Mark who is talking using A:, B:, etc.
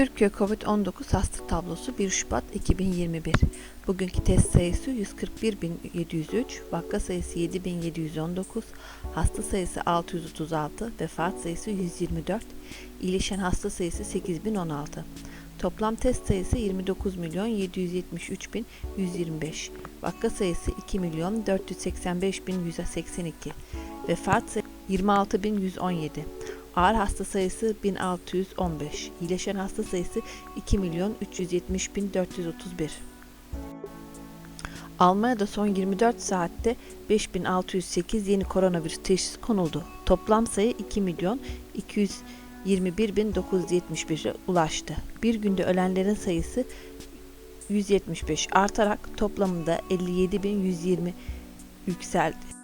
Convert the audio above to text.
A: Türkiye COVID-19 hasta tablosu 1 Şubat 2021. Bugünkü test sayısı 141.703, vaka sayısı 7.719, hasta sayısı 636, vefat sayısı 124, iyileşen hasta sayısı 8.016. Toplam test sayısı 29.773.125, vaka sayısı 2.485.182, vefat sayısı 26.117. Ağır hasta sayısı 1615. İyileşen hasta sayısı 2 milyon 370 bin 431. Almanya'da son 24 saatte 5608 yeni koronavirüs teşhisi konuldu. Toplam sayı 2 milyon 221 bin 971'e ulaştı. Bir günde ölenlerin sayısı 175 artarak toplamında 57 bin 120 yükseldi.